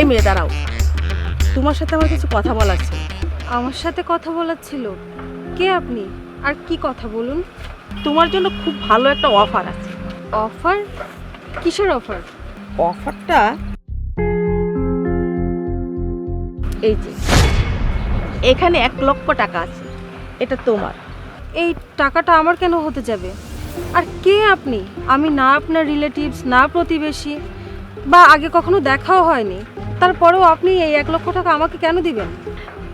এই মেয়ে দাঁড়াও। তোমার সাথে আমার কিছু কথা বলার ছিল। আমার সাথে কথা বলার ছিল? কে আপনি? আর কি কথা বলুন? তোমার জন্য খুব ভালো একটা অফার আছে। অফার? কিসের অফার? অফারটা এই যে এখানে এক লক্ষ টাকা আছে। এটা তোমার। এই টাকাটা আমার কেন হতে যাবে? আর কে আপনি? আমি না আপনার রিলেটিভস না প্রতিবেশী বা আগে কখনো দেখাও হয়নি। তারপরেও আপনি এই এক লক্ষ টাকা আমাকে কেন দিবেন?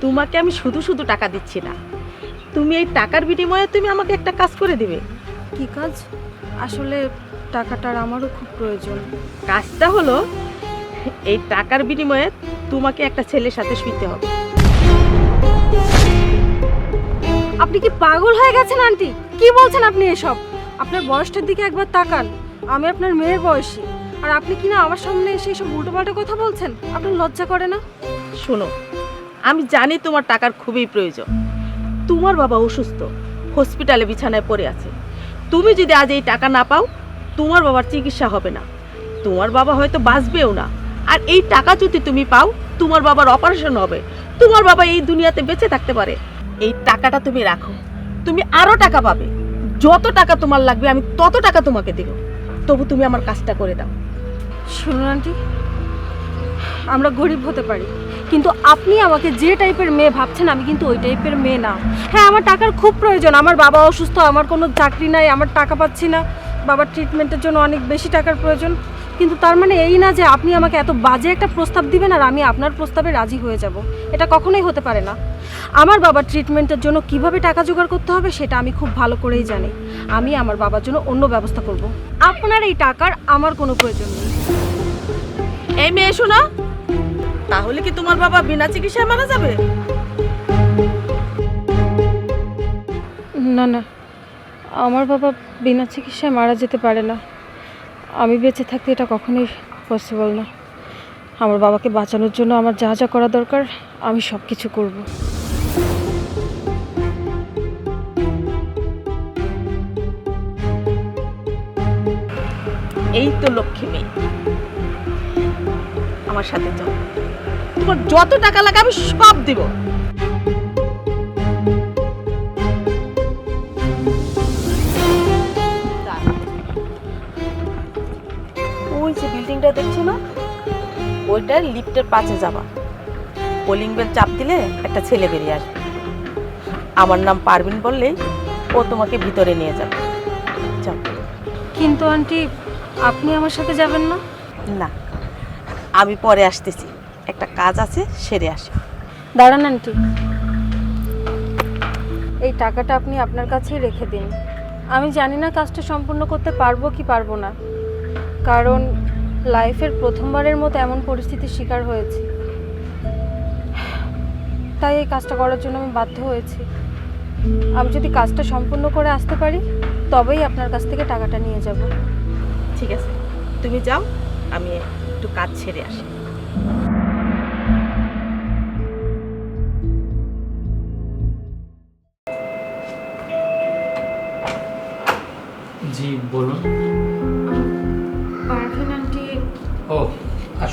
তোমাকে আমি শুধু শুধু টাকা দিচ্ছি না। তুমি এই টাকার বিনিময়ে তুমি আমাকে একটা কাজ করে দিবে। কি কাজ? আসলে টাকাটার আমারও খুব প্রয়োজন। কাজটা হলো এই টাকার বিনিময়ে তোমাকে একটা ছেলের সাথে শুইতে হবে। আপনি কি পাগল হয়ে গেছেন আন্টি? কি বলছেন আপনি এসব? আপনার বয়সটার দিকে একবার তাকান। আমি আপনার মেয়ের বয়সী। আর আপনি কি না আমার সামনে এসে এসব উল্টোপাল্টা কথা বলছেন? আপনার লজ্জা করে না? শোনো, আমি জানি তোমার টাকার খুবই প্রয়োজন। তোমার বাবা অসুস্থ, হসপিটালে বিছানায় পড়ে আছে। তুমি যদি আজ এই টাকা না পাও, তোমার বাবার চিকিৎসা হবে না। তোমার বাবা হয়তো বাঁচবেও না। আর এই টাকা যদি তুমি পাও, তোমার বাবার অপারেশন হবে। তোমার বাবা এই দুনিয়াতে বেঁচে থাকতে পারে। এই টাকাটা তুমি রাখো। তুমি আরও টাকা পাবে। যত টাকা তোমার লাগবে, আমি তত টাকা তোমাকে দেবো। তবু তুমি আমার কাজটা করে দাও। শুনুন, আন্টি। আমরা গরিব হতে পারি, কিন্তু আপনি আমাকে যে টাইপের মেয়ে ভাবছেন, আমি কিন্তু ওই টাইপের মেয়ে না। হ্যাঁ আমার টাকার খুব প্রয়োজন। আমার বাবা অসুস্থ, আমার কোনো চাকরি নাই, আমার টাকা পাচ্ছি না। বাবার ট্রিটমেন্টের জন্য অনেক বেশি টাকার প্রয়োজন। কিন্তু তার মানে এই না যে আপনি আমাকে এত বাজে একটা প্রস্তাব দিবেন আর আমি আপনার প্রস্তাবে রাজি হয়ে যাব। এটা কখনোই হতে পারে না। আমার বাবার ট্রিটমেন্টের জন্য কীভাবে টাকা জোগাড় করতে হবে সেটা আমি খুব ভালো করেই জানি। আমি আমার বাবার জন্য অন্য ব্যবস্থা করব। আপনার এই টাকার আমার কোনো প্রয়োজন নেই। এই মেয়ে শোনা তাহলে কি তোমার বাবা বিনা চিকিৎসায় মারা যাবে? না না। আমার বাবা বিনা চিকিৎসায় মারা যেতে পারে না। আমি বেঁচে থাকতে এটা কখনোই পসিবল না। আমার বাবাকে বাঁচানোর জন্য আমার যা যা করা দরকার, আমি সব কিছু করব। এই তো লক্ষ্মী মেয়ে। আমার সাথে চল তোমার যত টাকা লাগে আমি সব দিব। ওই যে বিল্ডিংটা দেখছ না ওইটার লিফটের পাশে যাবা। কলিং বেল চাপ দিলে একটা ছেলে বেরিয়ে আসবে। আমার নাম পারবিন বললেই ও তোমাকে ভিতরে নিয়ে যাবে। যাও। কিন্তু আন্টি আপনি আমার সাথে যাবেন না? না আমি পরে আসতেছি। একটা কাজ আছে সেরে আসি। দাঁড়ান আন্টি। এই টাকাটা আপনি আপনার কাছেই রেখে দিন। আমি জানি না কাজটা সম্পূর্ণ করতে পারব কি পারব না। কারণ লাইফের প্রথমবারের মতো এমন পরিস্থিতির শিকার হয়েছি। তাই এই কাজটা করার জন্য আমি বাধ্য হয়েছি। আমি যদি কাজটা সম্পূর্ণ করে আসতে পারি তবেই আপনার কাছ থেকে টাকাটা নিয়ে যাব। ঠিক আছে। তুমি যাও আমি একটু কাজ ছেড়ে আসি। জি বলুন।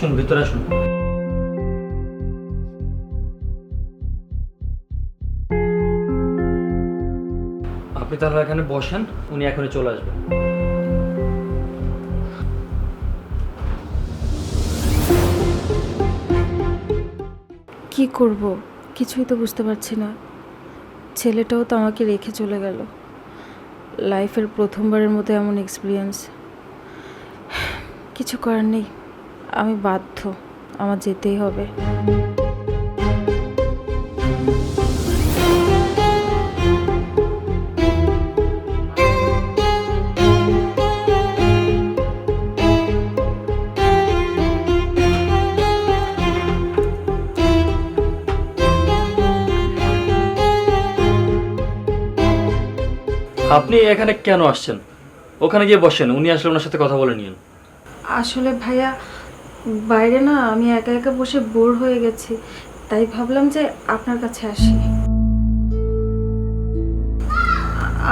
আসুন, ভিতরে আসুন। আপনি তাহলে এখানে বসেন, উনি এখনই চলে আসবেন কি করব? কিছুই তো বুঝতে পারছি না। ছেলেটাও তো আমাকে রেখে চলে গেল। লাইফের প্রথমবারের মতো এমন এক্সপিরিয়েন্স কিছু করার নেই। আমি বাধ্য আমার যেতেই হবে। আপনি এখানে কেন আসছেন? ওখানে গিয়ে বসেন উনি আসলে ওনার সাথে কথা বলে নিন। আসলে ভাইয়া বাইরে না আমি একা একা বসে বোর হয়ে গেছি, তাই ভাবলাম যে আপনার কাছে আসি।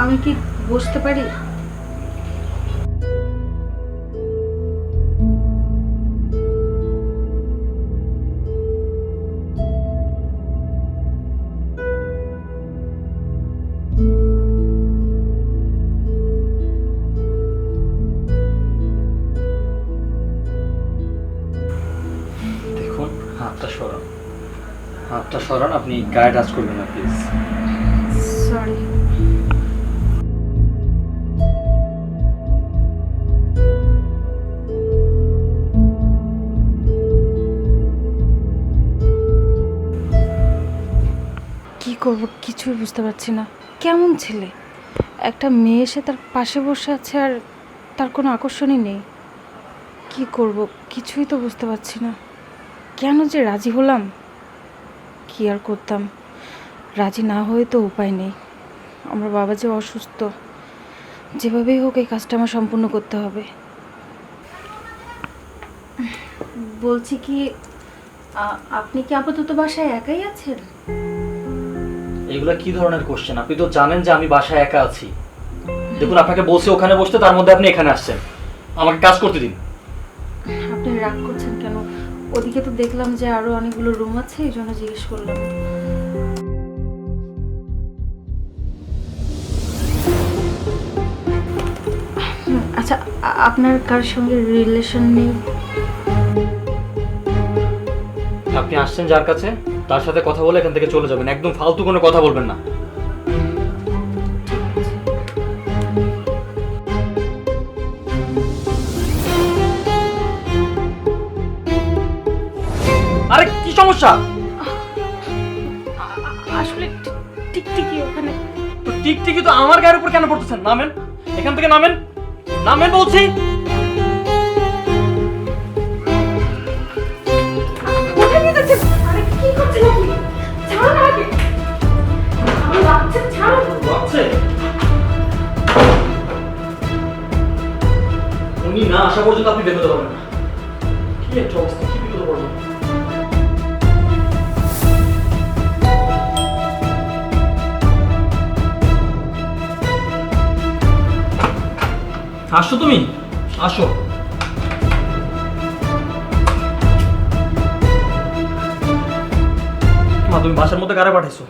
আমি কি বসতে পারি? হাতটা সরান। আপনি গায়ে টাচ করবেন না প্লিজ সরি কি করব কিছুই বুঝতে পারছি না। কেমন ছেলে? একটা মেয়ে এসে তার পাশে বসে আছে আর তার কোনো আকর্ষণই নেই। কি করব কিছুই তো বুঝতে পারছি না। কেন যে রাজি হলাম? কি আর করতাম? রাজি না হয়ে তো উপায় নেই। আমার বাবা যে অসুস্থ যেভাবেই হোক এই কাজটা আমার সম্পূর্ণ করতে হবে। বলছি কি আপনি কি আপাতত বাসায় একাই আছেন? এগুলা কি ধরনের কোশ্চেন আপনি তো জানেন যে আমি বাসায় একা আছি। দেখুন আপনাকে বলছি ওখানে বসতে তার মধ্যে আপনি এখানে আসছেন। আমাকে কাজ করতে দিন। ওদিকে তো দেখলাম যে আরও অনেকগুলো রুম আছে, এই জন্য জিজ্ঞেস করলাম। আচ্ছা আপনার কার সঙ্গে রিলেশন নেই? আপনি আসছেন যার কাছে? তার সাথে কথা বলে এখান থেকে চলে যাবেন। একদম ফালতু কোনো কথা বলবেন না। আরে কি সমস্যা? আসলে টিকটিকি ওখানে। তো টিকটিকি তো আমার গায়ের উপর কেন পড়তেছেন? নামেন। এখান থেকে নামেন। নামেন বলছি। উনি না আসা পর্যন্ত আপনি বেরোতে পারবেন না। কি একটা অবস্থা কি বিপদে পড়বেন আসো তুমি আসো। মা তুমি বাসার মধ্যে কারা পাঠাইছো?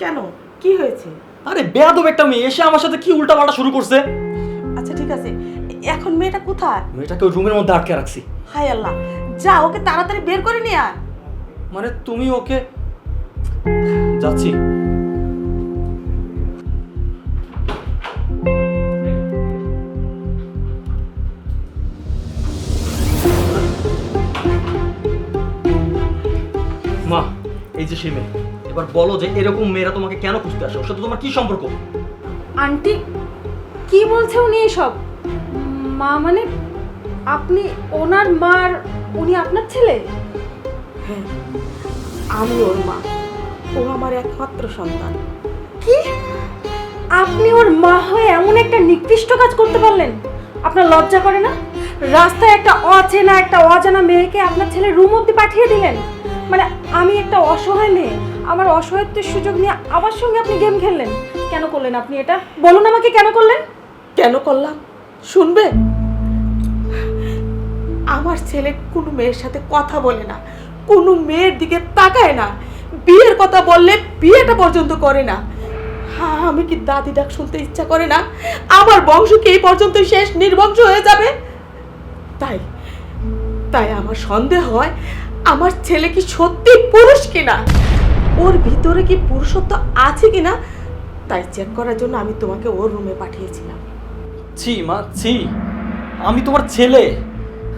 কেন? কি হয়েছে? আরে বেয়াদব একটা মেয়ে এসে আমার সাথে কি উল্টাপাল্টা শুরু করছে? আচ্ছা ঠিক আছে। এখন মেয়েটা কোথায়? মেয়েটাকে ওই রুমের মধ্যে আটকে রাখছি। হায় আল্লাহ। যা ওকে তাড়াতাড়ি বের করে নিয়ে আয়। মানে তুমি ওকে যাচ্ছি। সেই মেয়ে। এবার বলো যে এরকম মেয়েরা তোমাকে কেন খুঁজতে আসে? ওর সাথে তোমার কি সম্পর্ক? আন্টি কি বলছে উনি এসব? মা মানে আপনি ওনার মার উনি আপনার ছেলে? হ্যাঁ আমি ওর মা। ও আমার একমাত্র সন্তান। কি? আপনি ওর মা হয়ে এমন একটা নিকৃষ্ট কাজ করতে পারলেন? আপনার লজ্জা করে না? রাস্তায় একটা অচেনা একটা অজানা মেয়েকে আপনার ছেলে রুম অব্দি পাঠিয়ে দিলেন? মানে আমি একটা অসহায় মেয়ে। আমার অসহায়ত্বের সুযোগ নিয়ে আমার সঙ্গে আপনি গেম খেললেন। কেন করলেন আপনি এটা? বলুন আমাকে কেন করলেন? কেন করলাম? শুনবে? আমার ছেলে কোনো মেয়ের সাথে কথা বলে না। কোনো মেয়ের দিকে তাকায় না। বিয়ের কথা বললে বিয়েটা পর্যন্ত করে না। হ্যাঁ আমি কি দাদি ডাক শুনতে ইচ্ছা করে না? আমার বংশ কি এই পর্যন্ত শেষ নির্বংশ হয়ে যাবে? তাই তাই আমার সন্দেহ হয় আমার ছেলে কি সত্যি পুরুষ কিনা? ওর ভিতরে কি পুরুষত্ব আছে কিনা? তাই চেক করার জন্য আমি তোমাকে ওর রুমে পাঠিয়েছিলাম। ছি, মা, ছি। আমি তোমার ছেলে।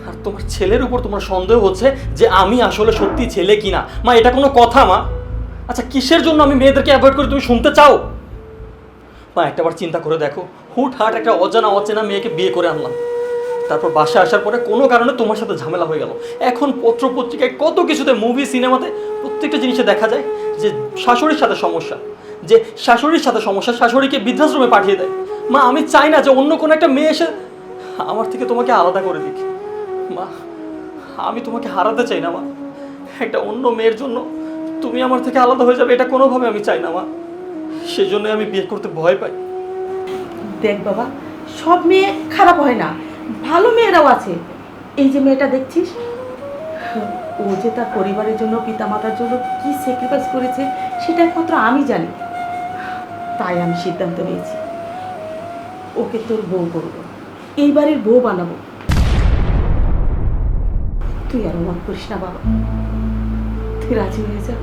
আর তোমার ছেলের উপর তোমার সন্দেহ হচ্ছে যে আমি আসলে সত্যি ছেলে কিনা। মা, এটা কোনো কথা, মা। আচ্ছা কিসের জন্য আমি মেয়েদেরকে অ্যাভয়েড করে তুমি শুনতে চাও? মা একটাবার চিন্তা করে দেখো। হুট হাট একটা অজানা অচেনা মেয়েকে বিয়ে করে আনলাম। তারপর বাসায় আসার পরে কোনো কারণে তোমার সাথে ঝামেলা হয়ে গেল। এখন পত্র পত্রিকায় কত কিছুতে মুভি সিনেমাতে প্রত্যেকটা জিনিসে দেখা যায় যে শাশুড়ির সাথে সমস্যা, যে শাশুড়ির সাথে সমস্যা, শাশুড়িকে বৃদ্ধাশ্রমে পাঠিয়ে দেয়। মা, আমি চাই না যে অন্য কোনো একটা মেয়ে এসে আমার থেকে তোমাকে আলাদা করে দিক। মা, আমি তোমাকে হারাতে চাই না, মা। একটা অন্য মেয়ের জন্য তুমি আমার থেকে আলাদা হয়ে যাবে, এটা কোনোভাবে আমি চাই না, মা। সেজন্য আমি বিয়ে করতে ভয় পাই। দেখ বাবা, সব মেয়ে খারাপ হয় না। ভালো মেয়েরাও আছে। এই যে মেয়েটা দেখছিস? ও যে তার পরিবারের জন্য, পিতামাতার জন্য কি স্যাক্রিফাইস করেছে, সেটা একমাত্র আমি জানি। তাই আমি সিদ্ধান্ত নিয়েছি। ওকে তোর বউ করব। এই বাড়ির বউ বানাবো। তুই আর মত করিস না বাবা। তুই রাজি হয়ে যা।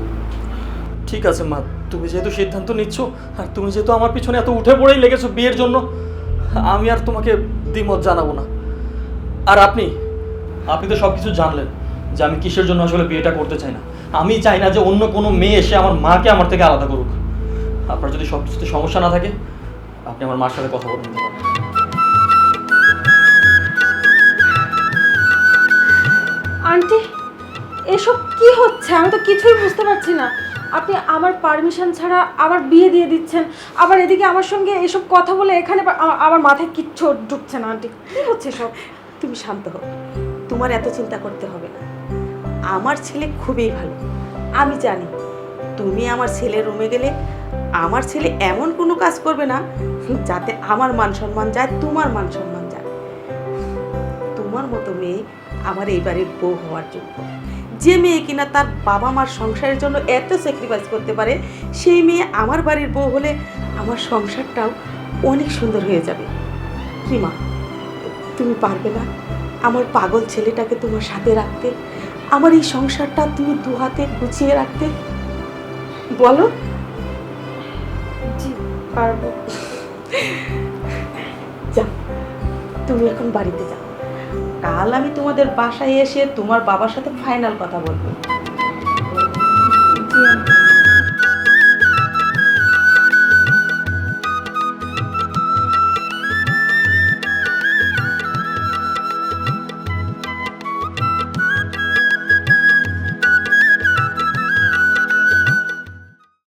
ঠিক আছে মা, তুমি যেহেতু সিদ্ধান্ত নিচ্ছ, আর তুমি যেহেতু আমার পিছনে এত উঠে পড়েই লেগেছো বিয়ের জন্য, আমি আর তোমাকে দ্বিমত জানাব না। আর আপনি? আপনি তো সব কিছু জানলেন যে আমি কিসের জন্য আসলে বিয়েটা করতে চাই না। আমি চাই না যে অন্য কোনো মেয়ে এসে আমার মাকে আমার থেকে আলাদা করুক। আপনার যদি সব কিছুতে সমস্যা না থাকে, আপনি আমার মার সাথে কথা বলে পারেন আন্টি, এসব কি হচ্ছে? আমি তো কিছুই বুঝতে পারছি না। আপনি আমার পারমিশন ছাড়া আবার বিয়ে দিয়ে দিচ্ছেন, আবার এদিকে আমার সঙ্গে এসব কথা বলে এখানে আমার মাথায় কিচ্ছু ঢুকছে না, আন্টি। কি হচ্ছে সব তুমি শান্ত হও। তোমার এত চিন্তা করতে হবে না। আমার ছেলে খুবই ভালো। আমি জানি, তুমি আমার ছেলের রুমে গেলে আমার ছেলে এমন কোনো কাজ করবে না, যাতে আমার মান সম্মান যায়, তোমার মান সম্মান যায়। তোমার মতো মেয়ে আমার এই বাড়ির বউ হওয়ার যোগ্য। যে মেয়ে কিনা তার বাবা মার সংসারের জন্য এত স্যাক্রিফাইস করতে পারে সেই মেয়ে আমার বাড়ির বউ হলে আমার সংসারটাও অনেক সুন্দর হয়ে যাবে। কি মা তুমি পারবে না। আমার পাগল ছেলেটাকে তোমার সাথে রাখতে আমার এই সংসারটা তুমি দু হাতে গুছিয়ে রাখতে। বলো। জি পারব। যাও তুমি এখন বাড়িতে যাও। কাল আমি তোমাদের বাসায় এসে তোমার বাবার সাথে ফাইনাল কথা বলব।